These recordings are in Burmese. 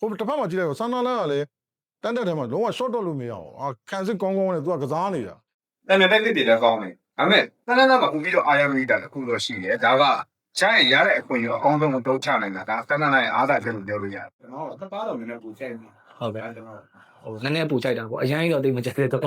ဟိုတစ်ဖက်မှာကြည့်လိုက်တော့ဆန်နာလန်ကလည်းတန်တက်ထဲမှာလုံးဝ short တော့လို့မရအောင်အာခံစစ်ကောင်းကောင်းနဲ့သူကကစားနေတာတန်တဲ့တက်တွေလည်းကောင်းတယ်ဒါပေမဲ့တန်းတန်းမှာပူပြီးတော့အာရမီတာတစ်ခုတော့ရှိတယ်ဒါကချမ်းရရတဲ့အခွင့်အရေးအကောင်းဆုံးကိုတုံးချနိုင်တာဒါတန်းတန်းရဲ့အားသာချက်လို့ပြောလို့ရတယ်ကျွန်တော်သပါတော့နည်းနည်းပူချိန်နေဟုတ်ကဲ့အဲကျွန်တော်ဟိုနည်းနည်းပူကြိုက်တာပေါ့အရင်ကြီးတော့တိတ်မကြိုက်တဲ့တော့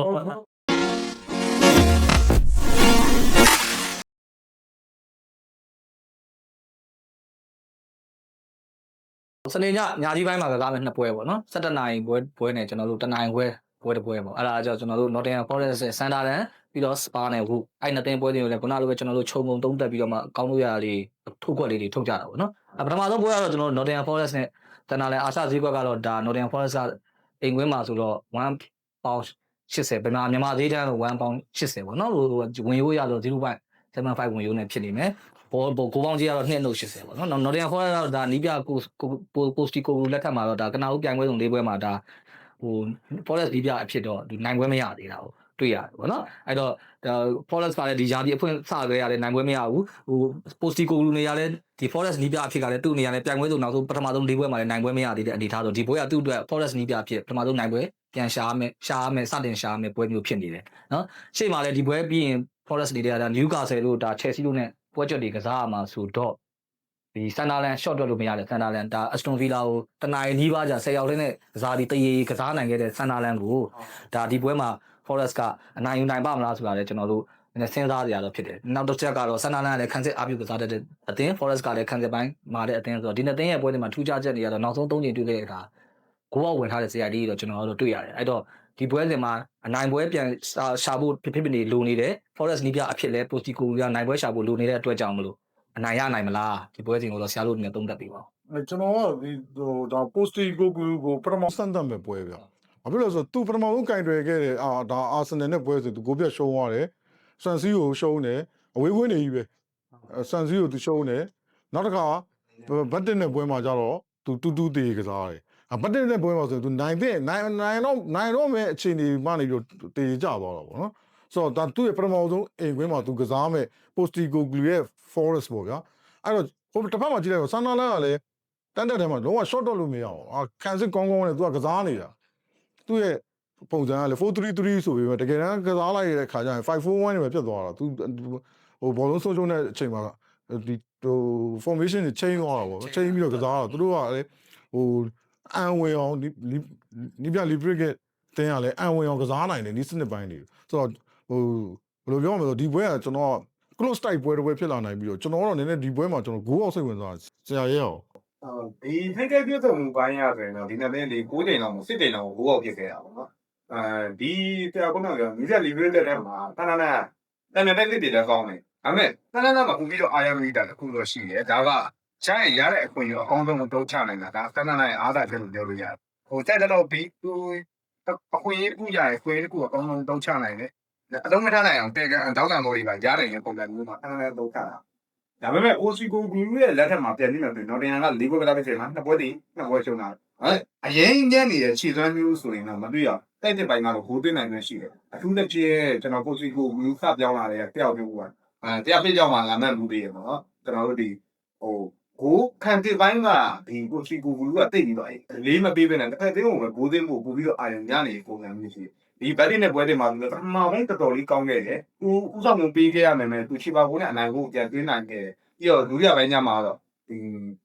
စနေညညာကြီးပိုင်းမှာကစားမယ်နှစ်ပွဲပေါ့နော်17နိုင်ပွဲပွဲနဲ့ကျွန်တော်တို့တနိုင်ပွဲပွဲတစ်ပွဲပေါ့အဲ့ဒါကြောင့်ကျွန်တော်တို့ Nottingham Forest ရဲ့ Sunderland ပြီးတော့ Spa နဲ့ဟုတ်အဲ့နှစ်သင်းပွဲတွေကိုလည်းခုနလိုပဲကျွန်တော်တို့ခြုံငုံသုံးသက်ပြီးတော့မှကောင်းလို့ရတာလေးထုတ်ခွက်လေးတွေထုတ်ကြတာပေါ့နော်အဲ့ပထမဆုံးပွဲကတော့ကျွန်တော်တို့ Nottingham Forest နဲ့တန်တာလဲအာရှဈေးကွက်ကတော့ဒါ Nottingham Forest ကအိမ်ကွင်းမှာဆိုတော့1 pound 80ဗမာမြန်မာဈေးတန်းဆို1 pound 80ပေါ့နော်ဟိုဝင်ရိုးရတော့ 0.75ဝင်ရိုးနဲ့ဖြစ်နေမယ်ဘောဘောကိုပေါင်းကြီးကတော့2နှုတ်80ပေါ့နော် Nottingham Forest ကတော့ဒါနီးပြကိုပိုစတီကိုလက်ထက်မှာတော့ဒါကနာဦးပြိုင်ပွဲစုံ၄ပွဲမှာဒါဟို Forest နီးပြအဖြစ်တော့ဒီနိုင်ပွဲမရသေးတာဟုတ်တွေ့ရတယ်ပေါ့နော်အဲ့တော့ဒါ Forest ကလည်းဒီဂျာဒီအဖွင့်စခဲ့ရတယ်နိုင်ပွဲမရဘူးဟို Postico လူနေရလဲဒီ Forest နီးပြအဖြစ်ကလည်းသူ့နေရာနဲ့ပြိုင်ပွဲစုံနောက်ဆုံးပထမဆုံး၄ပွဲမှာလည်းနိုင်ပွဲမရသေးတဲ့အနေအထားဆိုဒီပွဲကသူ့အတွက် Forest နီးပြအဖြစ်ပထမဆုံးနိုင်ပွဲပြန်ရှာရမယ်ရှာရမယ်စတင်ရှာရမယ်ပွဲမျိုးဖြစ်နေတယ်နော်ရှေ့မှာလည်းဒီပွဲပြီးရင် Forest နေတွေကဒါ Newcastle တို့ဒါ Chelsea တို့နဲ့ပွဲချက်တွေကစားရမှာဆိုတော့ဒီ Sunderland short တွက်လို့မရတယ် Sunderland ဒါ Aston Villa ကိုတနင်္လာနေ့ပါကြာ10ရောက်တဲ့နဲ့ကစားဒီတရေကစားနိုင်ခဲ့တဲ့ Sunderland ကိုဒါဒီပွဲမှာ Forest ကအနိုင်ယူနိုင်ပါမလားဆိုတာလည်းကျွန်တော်တို့နည်းနည်းစဉ်းစားကြရတော့ဖြစ်တယ်နောက်တစ်ချက်ကတော့ Sunderland ကလည်းခံစစ်အပြုကစားတတ်တဲ့အသင်း Forest ကလည်းခံစစ်ပိုင်းမာတဲ့အသင်းဆိုတော့ဒီနှစ်သင်းရဲ့ပွဲတွေမှာထူးခြားချက်တွေကတော့နောက်ဆုံး၃ချိန်တွေ့ခဲ့တဲ့အခါကိုယ်ကဝင်ထားတဲ့ဇာတ်လေးတွေတော့ကျွန်တော်တို့တွေ့ရတယ်အဲ့တော့ ဒီပွဲစဉ်မှာအနိုင်ပွဲပြန်ရှာဖို့ဖြစ်ဖြစ်နေလိုနေတယ် Forest နီးပြအဖြစ်လဲ Postico ကနိုင်ပွဲရှာဖို့လိုနေတဲ့အတွက်ကြောင့်မလို့အနိုင်ရနိုင်မလားဒီပွဲစဉ်ကိုတော့ဆရာတို့အနေနဲ့သုံးသပ်ပေးပါဦးအဲကျွန်တော်ကဒီဟိုဒါ posti ကိုကိုကိုပထမစံတတ်မဲ့ပွဲဗျဘာဖြစ်လို့လဲဆိုတော့သူပထမဆုံးကင်တွယ်ခဲ့တဲ့အာဒါအာဆင်နယ်နဲ့ပွဲဆိုသူကိုပြတ်ရှုံးသွားတယ်ဆန်စီကိုရှုံးတယ်အဝေးဝင်းနေကြီးပဲဆန်စီကိုသူရှုံးတယ်နောက်တစ်ခါဘတ်တင်နဲ့ပွဲမှာကျတော့သူတူတူတေကစားတယ် အဘတ်တင်နဲ့ပွဲမှာဆိုသူနိုင်တဲ့နိုင်နိုင်တော့နိုင်တော့မဲ့အခြေအနေမှနေပြီးတေကြသွားတော့ဗောနော်ဆိုတော့ဒါသူ့ရဲ့ပထမဆုံးအိမ်ကွင်းမှာသူကစားမဲ့ posti ကိုဂလူရဲ့ forest ပေါ့ဗျာအဲ့တော့ဟိုတစ်ဖက်မှာကြည့်လိုက်တော့ဆန်နာလန်ကလည်းတန်တက်ထဲမှာလုံးဝ short တော့လို့မရအောင်အာခံစစ်ကောင်းကောင်းနဲ့သူကကစားနေတာသူ့ရဲ့ပုံစံကလည်း433ဆိုပြီးတော့တကယ်တမ်းကစားလိုက်ရတဲ့ခါကျရင်541နဲ့ပဲပြတ်သွားတာသူဟိုဘောလုံးဆုံးရှုံးတဲ့အချိန်မှာဒီဟို formation တွေ change သွားတာပေါ့ change ပြီးတော့ကစားတာသူတို့ကလည်းဟို အန်ဝင်အောင်နီးပြ lubricate တင်းရလဲအန်ဝင်အောင်ကစားနိုင်တယ်ဒီစနစ်ပိုင်းတွေဆိုတော့ဟိုဘယ်လိုပြောမလဲဆိုဒီပွဲကကျွန်တော် close type ပွဲတစ်ပွဲဖြစ်လာနိုင်ပြီးတော့ကျွန်တော်ကတော့နည်းနည်းဒီပွဲမှာကျွန်တော် goal out စိတ်ဝင်စားဆရာရဲအောင်ဒီထိတ်ထိတ်ပြည့်စုံမှုပိုင်းရဆိုရင်တော့ဒီနေ့လေးလေး9ချိန်လောက်10ချိန်လောက်ကိုဘောက်ဖြစ်ခဲ့တာပေါ့နော်အဲဒီတရားကုန်းကမိဆက်လီဗီတဲ့ထဲမှာတန်းတန်းတန်းတန်းတက်တွေလည်းကောင်းတယ်ဒါပေမဲ့တန်းတန်းမှာပူပြီးတော့အာရမီတာတစ်ခုတော့ရှိတယ်ဒါက ချမ်းရရတဲ့အခွင့်အရေးအကောင်းဆုံးကိုတုံးချနိုင်တာဒါတန်းတန်းရဲ့အားသာချက်လို့ပြောလို့ရတယ်ဟိုတက်တော့ပြီးသူအခွင့်အရေးပူရရဲ့ခွင့်တစ်ခုအကောင်းဆုံးတုံးချနိုင်တယ်အလုံးမထားနိုင်အောင်တဲ့ကတောက်တန်တော်ကြီးပါရတယ်ရင်ပုံစံမျိုးမှာတန်းတန်းတုံးချတာဒါပေမဲ့ OC ကိုဂလူရဲ့လက်ထက်မှာပြန်ပြီးမှဆိုတော့တင်ရက၄ပွဲကလာပဲချိန်မှာနှစ်ပွဲတည်နှစ်ပွဲရှုံးတာဟဲ့အရင်ညံ့နေတဲ့ခြေသွမ်းမျိုးဆိုရင်တော့မတွေ့ရတိုက်တဲ့ပိုင်းကတော့ဟိုသွင်းနိုင်မှရှိတယ်အထူးသဖြင့်ကျွန်တော် OC ကိုဂလူခပြောင်းလာတဲ့တယောက်မျိုးကအဲတယောက်ပြည့်ကြောင်းမှာလာမှတ်မှုတည်ရပါတော့ကျွန်တော်တို့ဒီဟို ကိုခံတဲ့ပိုင်းကဒီ OC ကိုဂလူကတိတ်ပြီးတော့လေးမပေးဘဲနဲ့တစ်ဖက်သေးကိုပဲဂိုးသိမ်းဖို့ပို့ပြီးတော့အာရုံညနေပုံစံမျိုးရှိတယ်ဒီဘက်တင်တဲ့ပွဲတွေမှာလည်းပထမပိုင်းတော်တော်လေးကောင်းခဲ့တယ်။သူဥဆောင်မှုပေးခဲ့ရမယ်မယ်သူချီပါဘိုးနဲ့အနိုင်ကိုပြန်သွင်းနိုင်ခဲ့တယ်။ပြီးတော့ဒုတိယပိုင်းညမှာတော့ဒီ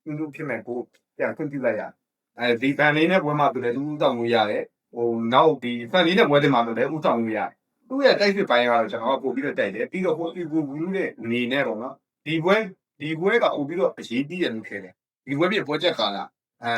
သူတို့ဖြစ်မဲ့ကိုပြန်ခွင့်ပြုလိုက်ရ။အဲဒီဗန်လေးနဲ့ပွဲမှာသူလည်းသူဥဆောင်မှုရတယ်။ဟိုနောက်ဒီဖန်လေးနဲ့ပွဲတွေမှာလည်းဥဆောင်မှုရတယ်။သူ့ရဲ့တိုက်စစ်ပိုင်းကတော့ကျွန်တော်ကပို့ပြီးတော့တိုက်တယ်။ပြီးတော့ဟိုဒီကိုဘူးတဲ့အနေနဲ့ပေါ့နော်။ဒီပွဲ ဒီပွဲကပို့ပြီးတော့အရေးကြီးတယ်လို့ခဲ့တယ်။ဒီပွဲပြပွဲချက်ကာလအဲ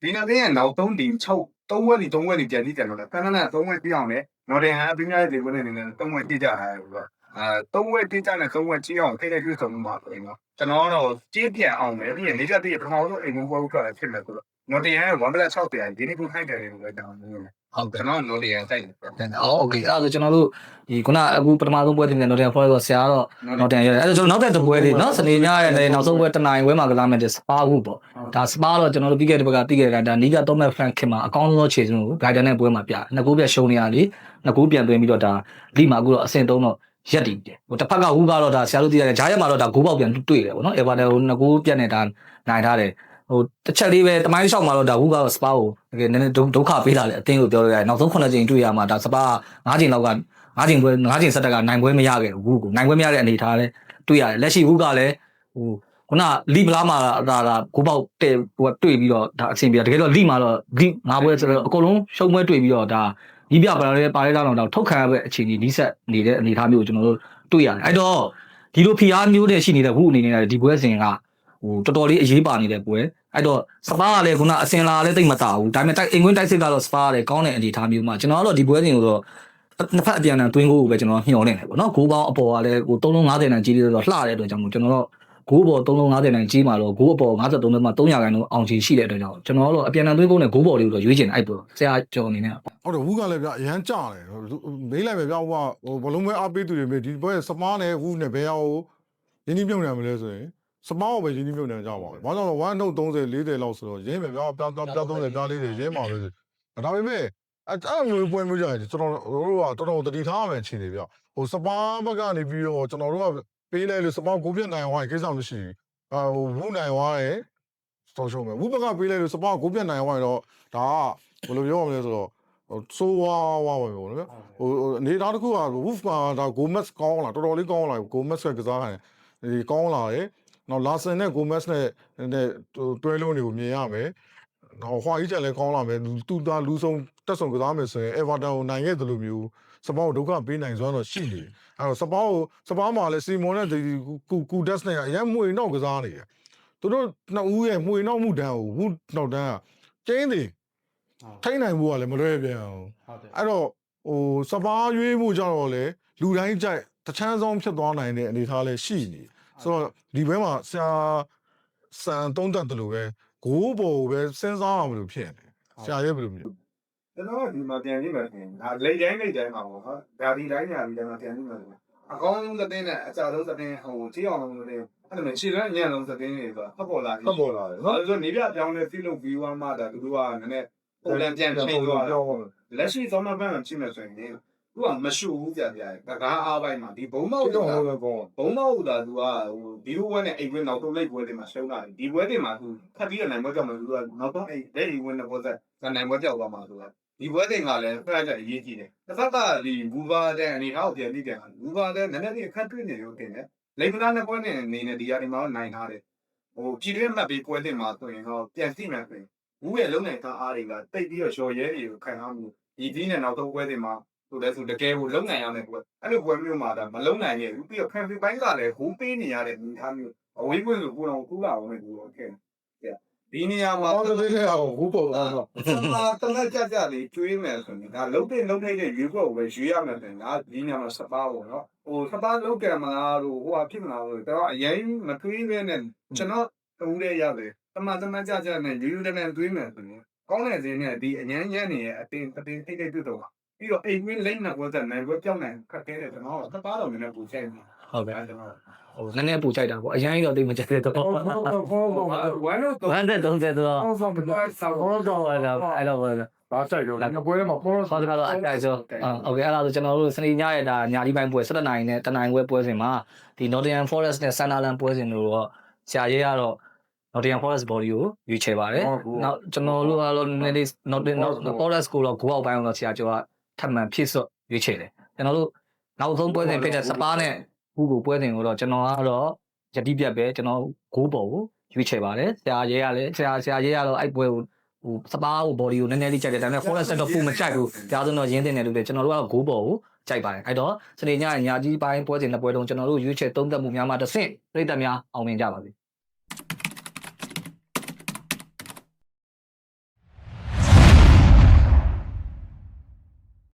ဒီနေ့တဲ့နောက်3ဒီ6 3ဝက်ဒီ3ဝက်ဒီပြန်ပြီးပြန်တော့တယ်။ဖန်ဖန်နဲ့3ဝက်ပြအောင်လေ။နော်တင်ဟန်အပြင်းများတဲ့ဒီပွဲနဲ့နေနဲ့3ဝက်ကြည့်ကြတာလေဆိုတော့အဲ3ဝက်တိကျနဲ့3ဝက်ကြည့်အောင်ထိတဲ့ကျွေးဆုံးမှာဆိုရင်တော့ကျွန်တော်တော့ကြေးပြန်အောင်ပဲပြီးရင်လေးချက်တည်းပထမဆုံးအိမ်ဘုံပွဲထွက်ဖြစ်မယ်ဆိုတော့ နော်တင်ဟန်1 plus 6တရားဒီနေ့ကိုခိုက်တယ်လို့ပဲတောင်းနေတယ် ဟုတ်ကဲ့ ကျွန်တော်နော်တင်ဟန်တိုက်တယ် တန်တယ်အော်โอเคအဲ့ဒါဆိုကျွန်တော်တို့ဒီခုနအခုပထမဆုံးပွဲတင်တဲ့ Nottingham Forest ဆိုဆရာကတော့ Nottingham ရတယ်အဲ့ဒါကျွန်တော်နောက်တဲ့တစ်ပွဲလေးเนาะစနေညရဲ့လည်းနောက်ဆုံးပွဲတနင်္လာပွဲမှာကစားမယ်တဲ့ Spa ဟုပေါ့ဒါ Spa တော့ကျွန်တော်တို့ပြီးခဲ့တဲ့ဘက်ကပြီးခဲ့တဲ့ကဒါနီးက3 match fan ခင်မှာအကောင်းဆုံးခြေစွန်းကို Brighton နဲ့ပွဲမှာပြနှစ်ကူးပြရှုံးနေရလေနှစ်ကူးပြန်သွင်းပြီးတော့ဒါလိမှာအခုတော့အဆင့်3တော့ရက်တည်တယ်ဟိုတစ်ဖက်ကဟူကတော့ဒါဆရာတို့သိရတယ်ဂျားရက်မှာတော့ဒါဂိုးပေါက်ပြန်တွေ့တယ်ပေါ့နော် Everton ကိုနှစ်ကူးပြတ်နေတာနိုင်ထားတယ် ဟိုတစ်ချက်လေးပဲတမိုင်းလျှောက်မှာတော့ဒါဝုကတော့စပါကိုတကယ်နည်းနည်းဒုဒုက္ခပေးတာလေအတင်းကိုပြောလို့ရတယ်နောက်ဆုံး9ချိန်တွေ့ရမှာဒါစပါ9ချိန်လောက်က9ချိန်ပွဲ9ချိန်ဆက်တက်ကနိုင်ပွဲမရခဲ့ဘူးဝုကိုနိုင်ပွဲမရတဲ့အနေထားလဲတွေ့ရတယ်လက်ရှိဝုကလည်းဟိုခုနလီမလားမှာဒါဒါကိုပေါက်တဲ့ဟိုတွေ့ပြီးတော့ဒါအဆင်ပြေတကယ်တော့လီမှာတော့လီငါးပွဲဆိုတော့အကုန်လုံးရှုံးပွဲတွေ့ပြီးတော့ဒါဒီပြပါလာတဲ့ပါလဲတော့တော့ထုတ်ခံရတဲ့အခြေအနေနီးစက်နေတဲ့အနေထားမျိုးကိုကျွန်တော်တို့တွေ့ရတယ်အဲ့တော့ဒီလိုဖီအားမျိုးနဲ့ရှိနေတဲ့ဝုအနေနဲ့ဒီပွဲစဉ်က ဟိုတော်တော်လေးအရေးပါနေတဲ့ပွဲအဲ့တော့စပါကလည်းခုနအစင်လာလည်းတိတ်မတာဘူးဒါပေမဲ့တိုက်အင်ကွင်းတိုက်စစ်ကတော့စပါကလည်းကောင်းတဲ့အနေအထားမျိုးမှာကျွန်တော်ကတော့ဒီပွဲစဉ်ကိုတော့နှစ်ဖက်အပြန်အလှန်တွင်းကိုပဲကျွန်တော်မျှော်နေတယ်ပေါ့နော်ဂိုးပေါင်းအပေါ်ကလည်းဟို350တန်ကြီးလေးတော့လှတဲ့အတွက်ကြောင့်မို့ကျွန်တော်တော့ဂိုးပေါ်350တန်ကြီးမှာတော့ဂိုးအပေါ်53တန်မှာ300ခိုင်နှုန်းအောင်ချီရှိတဲ့အတွက်ကြောင့်ကျွန်တော်တို့အပြန်အလှန်တွင်းကိုနဲ့ဂိုးပေါ်လေးကိုတော့ရွေးချင်တယ်အဲ့ပေါ်ဆရာကျော်အနေနဲ့ဟုတ်တယ်ဝူကလည်းဗျအရန်ကြာတယ်မေးလိုက်ပဲဗျဟိုကဟိုဘလုံးမဲအားပေးသူတွေမေးဒီဘက်စမားနဲ့ဝူနဲ့ဘယ်ရောက်ရင်းနှီးမြုပ်နှံမလဲဆိုရင် စမားကိုပဲရင်းနှီးမြုပ်နှံကြပါမယ်။ဘာကြောင့်လဲ1နှုတ်30 40လောက်ဆိုတော့ရင်းပဲဗျာပြားပြားပြား30ပြားလေးတွေရင်းပါလို့ဆိုဒါပေမဲ့အဲ့အဲ့မျိုးပွဲမျိုးကြရင်ကျွန်တော်တို့ကတော်တော်တတိထားရမယ်အခြေအနေဗျ။ဟိုစပါးဘက်ကနေပြီးတော့ကျွန်တော်တို့ကပေးလိုက်လို့စပါးကိုပြတ်နိုင်သွားရင်ကိစ္စမရှိဘူး။အာဟိုဝူနိုင်သွားရင်တော်ရှုံးမယ်။ဝူဘက်ကပေးလိုက်လို့စပါးကိုပြတ်နိုင်သွားရင်တော့ဒါကဘယ်လိုပြောရမလဲဆိုတော့ဟိုဆိုးဝါးဝါးပဲပေါ့နော်ဗျ။ဟိုဟိုအနေသားတစ်ခုက Wolf ကဒါ Gomez ကောင်းလာတော်တော်လေးကောင်းလာ Gomez ကကစားခိုင်းဒီကောင်းလာတယ် နောက် Larson နဲ့ Gomez နဲ့နဲ့တွဲလုံးတွေကိုမြင်ရမယ်နောက်ဟွာကြီးချက်လည်းကောင်းလာမယ်သူသားလူဆုံးတက်ဆုံကစားမယ်ဆိုရင် Everton ကိုနိုင်ခဲ့တယ်လို့မျိုးစပောင်းဒုက္ခပေးနိုင်စွမ်းတော့ရှိနေတယ်အဲ့တော့စပောင်းကိုစပောင်းမှာလည်းစီမွန်နဲ့ဒီကူကူဒက်နဲ့အရင်မှွေနောက်ကစားနေတယ်သူတို့နှစ်ဦးရဲ့မှွေနောက်မှုတန်းကိုဝူနောက်တန်းကကျင်းတယ်ထိနိုင်ဖို့ကလည်းမလွယ်ပြန်အောင်ဟုတ်တယ်အဲ့တော့ဟိုစပားရွေးမှုကြတော့လေလူတိုင်းကြိုက်တချမ်းဆုံးဖြစ်သွားနိုင်တဲ့အနေအထားလည်းရှိနေ ဆိုတော့ဒီဘဲမှာဆရာစံသုံးတတ်တယ်လို့ပဲဂိုးပေါ်ကိုပဲစဉ်းစားရမလို့ဖြစ်နေဆရာရဲ့ဘယ်လိုမျိုးကျွန်တော်ကဒီမှာပြန်ကြည့်မယ်ဆိုရင်ဒါလိတ်တိုင်းလိတ်တိုင်းမှာပေါ့ဟာဒါဒီတိုင်းညာဒီတိုင်းမှာပြန်ကြည့်မယ်ဆိုရင်အကောင်းဆုံးသတင်းနဲ့အကြဆုံးသတင်းဟိုကြည့်အောင်လို့လည်းအဲ့လိုမျိုးရှင်းလန်းညံ့လုံးသတင်းတွေဆိုတာဖတ်ပေါ်လာတယ်ဖတ်ပေါ်လာတယ်နော်အဲ့ဒါဆိုနေပြပြောင်းလဲစီလို့ပြီးသွားမှဒါသူတို့ကနည်းနည်းပုံလန်ပြန်ချိန်သွားတာလက်ရှိသောမပန်းကိုကြည့်မယ်ဆိုရင် သူကမရှိဘူးကြာကြာတကားအားပိုင်းမှာဒီဘုံမောက်တော့ကဟုတ်ပဲကောဘုံမောက်တာသူကဟိုဒီလိုဝဲနဲ့အိမ်ဝင်းနောက်တော့လိုက်ပွဲတွေမှာရှုံးတာဒီပွဲတွေမှာသူဖတ်ပြီးတော့နိုင်ပွဲကြောက်မယ်သူကနောက်တော့အိမ်လက်အိမ်ဝင်းနဲ့ပွဲဆက်ကနိုင်ပွဲကြောက်သွားမှာသူကဒီပွဲတွေကလည်းဖက်ကြအရေးကြီးတယ်တစ်ဖက်ကဒီဘူဘာတဲ့အနေထားကိုပြန်ပြီးတယ်ဘူဘာတဲ့နည်းနည်းလေးအခက်တွေ့နေရုံတင်တယ်လိမ္မာနဲ့ပွဲနေနေနေဒီယာဒီမှာနိုင်ထားတယ်ဟိုပြည်တွင်းမှတ်ပြီးပွဲတွေမှာဆိုရင်တော့ပြန်သိမယ်ဆိုရင်ဘူးရဲ့လုံးနိုင်သားအားတွေကတိတ်ပြီးတော့လျှော်ရဲတွေကိုခံရမှုဒီဒီနဲ့နောက်ဆုံးပွဲတွေမှာ ဆိုလဲဆိုတကယ်ကိုလုံနိုင်ရမယ်ကွအဲ့လိုပွဲမျိုးမှာဒါမလုံနိုင်ရဲ့ဘူးပြီးတော့ campaign ပိုင်းကလည်းဟိုးပေးနေရတဲ့အနေအထားမျိုးအဝေးကွင်းဆိုကိုယ်တော်ကူလာအောင်လည်းဒီလိုခဲ့ဒီနေရာမှာအော်တည်းလေးအောင်ဂိုးပေါ်အောင်တော့ဆာတလက်ကြကြလေးကျွေးမယ်ဆိုရင်ဒါလုံးတဲ့လုံးထိုက်တဲ့ရွေးကွက်ကိုပဲရွေးရမယ်ဆိုရင်ဒါဒီနေရာမှာစပါးပေါ့နော်ဟိုစပါးလုံးကြမလားလို့ဟိုဟာဖြစ်မလားလို့တော့အရင်မတွေးပဲနဲ့ကျွန်တော်တူးရရတယ်တမတမကြကြနဲ့ရွေးရွေးတဲ့နဲ့တွေးမယ်ဆိုရင်ကောင်းတဲ့စင်းနဲ့ဒီအញ្ញမ်းညမ်းနေရဲ့အတင်းအတင်းထိတ်ထိတ်တွေ့တော့ ပြီးတော့အိမ်မင်းလိမ့်နာဝတ်တဲ့နိုင်ဘွဲပြောင်းနိုင်ခက်ခဲတယ်ကျွန်တော်ကသားတော်နည်းနည်းပူချိုက်မှာဟုတ်ကဲ့ကျွန်တော်ဟိုနည်းနည်းပူချိုက်တာပေါ့အရင်တော့တိတ်မကြက်တဲ့တော့ဟုတ်ဟုတ်ဟုတ်ဟုတ်ဝမ်းတော့ဝမ်းတဲ့30တော့ဟုတ်ဆောင်ပြောဆောင်တော့အဲ့တော့ဘာဆိုင်ရောလည်းပွဲမှာပေါ်ဆောတာတော့အတိုင်းဆိုဟုတ်ကဲ့အဲ့ဒါဆိုကျွန်တော်တို့စနေညရဲ့ဒါညလေးပိုင်းပွဲ7နိုင်နဲ့တနိုင်ပွဲပွဲစဉ်မှာဒီ Nottingham Forest နဲ့ Sunderland ပွဲစဉ်တို့တော့ဆရာရဲကတော့ Nottingham Forest body ကိုရွေးချယ်ပါတယ်။နောက်ကျွန်တော်တို့ကတော့ Nottingham Forest ကိုတော့ goal out ပိုင်းအောင်တော့ဆရာကျော်က ထပ်မံဖြစ်စွတ်ရွေးချယ်တယ်ကျွန်တော်တို့နောက်ဆုံးပွဲစဉ်ဖြစ်တဲ့စပါးနဲ့ဟူကိုပွဲစဉ်ကိုတော့ကျွန်တော်ကတော့ယတိပြတ်ပဲကျွန်တော်ဂိုးပေါ်ကိုရွေးချယ်ပါတယ်ဆရာရေးကလည်းဆရာဆရာရေးကတော့အဲ့ပွဲကိုဟိုစပါးဟို body ကိုနည်းနည်းလေးကြိုက်တယ်ဒါပေမဲ့ forest တော့ပုံမကြိုက်ဘူးဒါဆိုတော့ရင်းတင်တယ်လို့လေကျွန်တော်တို့က goal ball ကိုကြိုက်ပါတယ်အဲ့တော့စနေညညာကြီးပိုင်းပွဲစဉ်နှစ်ပွဲလုံးကျွန်တော်တို့ရွေးချယ်သုံးသက်မှုများမှာတစ်ဆင့်ပြိတ္တများအောင်မြင်ကြပါစေ